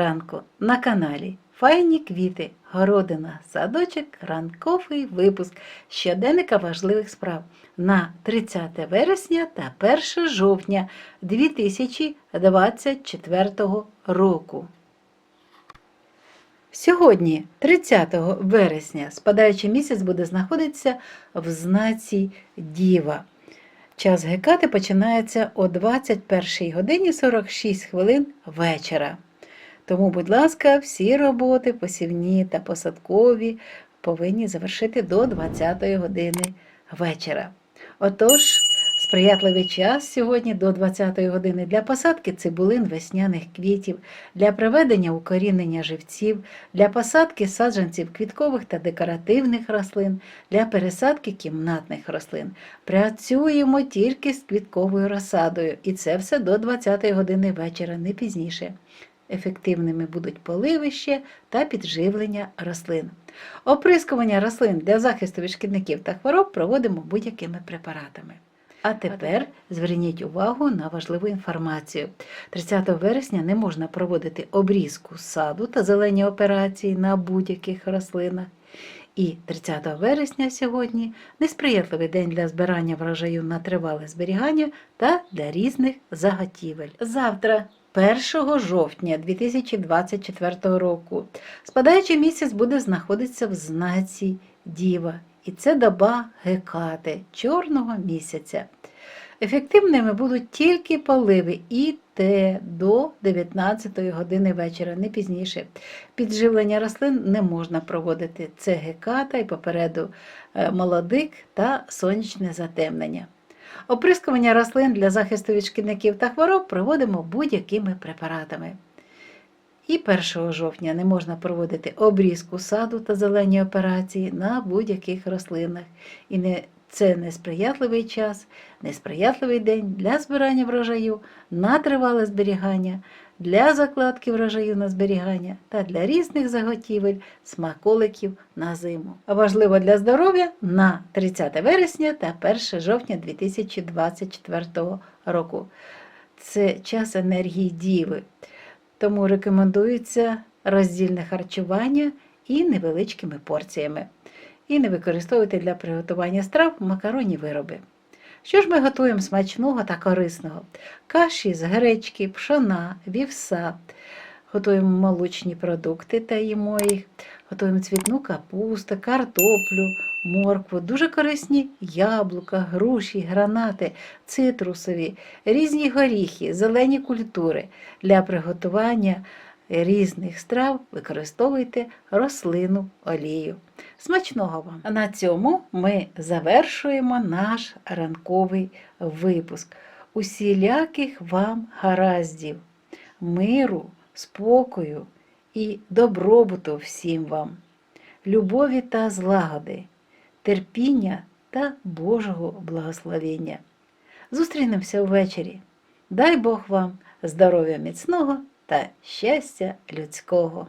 ранку на каналі Файні квіти, городина, садочок, ранковий випуск щоденника важливих справ на 30 вересня та 1 жовтня 2024 року. Сьогодні, 30 вересня, спадаючий місяць буде знаходитися в знаці Діва. Час гекати починається о 21 годині 46 хвилин вечора. Тому, будь ласка, всі роботи, посівні та посадкові, повинні завершити до 20-ї години вечора. Отож, сприятливий час сьогодні до 20-ї години для посадки цибулин весняних квітів, для проведення укорінення живців, для посадки саджанців квіткових та декоративних рослин, для пересадки кімнатних рослин. Працюємо тільки з квітковою розсадою, і це все до 20-ї години вечора, не пізніше. Ефективними будуть поливище та підживлення рослин. Оприскування рослин для захисту від шкідників та хвороб проводимо будь-якими препаратами. А тепер зверніть увагу на важливу інформацію. 30 вересня не можна проводити обрізку саду та зелені операції на будь-яких рослинах. І 30 вересня сьогодні несприятливий день для збирання врожаю на тривале зберігання та для різних заготівель. Завтра, 1 жовтня 2024 року, спадаючий місяць буде знаходитися в знаці Діва, і це доба Гекати, чорного місяця. Ефективними будуть тільки поливи і те до 19 години вечора, не пізніше. Підживлення рослин не можна проводити. Це геката і попереду е, молодик та сонячне затемнення. Оприскування рослин для захисту від шкідників та хвороб проводимо будь-якими препаратами. І 1 жовтня не можна проводити обрізку саду та зелені операції на будь-яких рослинах. І не, це несприятливий час, несприятливий день для збирання врожаю на тривале зберігання, для закладки врожаю на зберігання та для різних заготівель смаколиків на зиму. А важливо для здоров'я на 30 вересня та 1 жовтня 2024 року. Це час енергії діви. Тому рекомендується роздільне харчування і невеличкими порціями. І не використовуйте для приготування страв макаронні вироби. Що ж ми готуємо смачного та корисного? Каші з гречки, пшона, вівса. Готуємо молочні продукти та їмо їх. Готуємо цвітну капусту, картоплю, моркву, дуже корисні яблука, груші, гранати, цитрусові, різні горіхи, зелені культури. Для приготування різних страв використовуйте рослину олію. Смачного вам! На цьому ми завершуємо наш ранковий випуск. Усіляких вам гараздів, миру, спокою і добробуту всім вам, любові та злагоди, терпіння та Божого благословення. Зустрінемося ввечері. Дай Бог вам здоров'я міцного та щастя людського.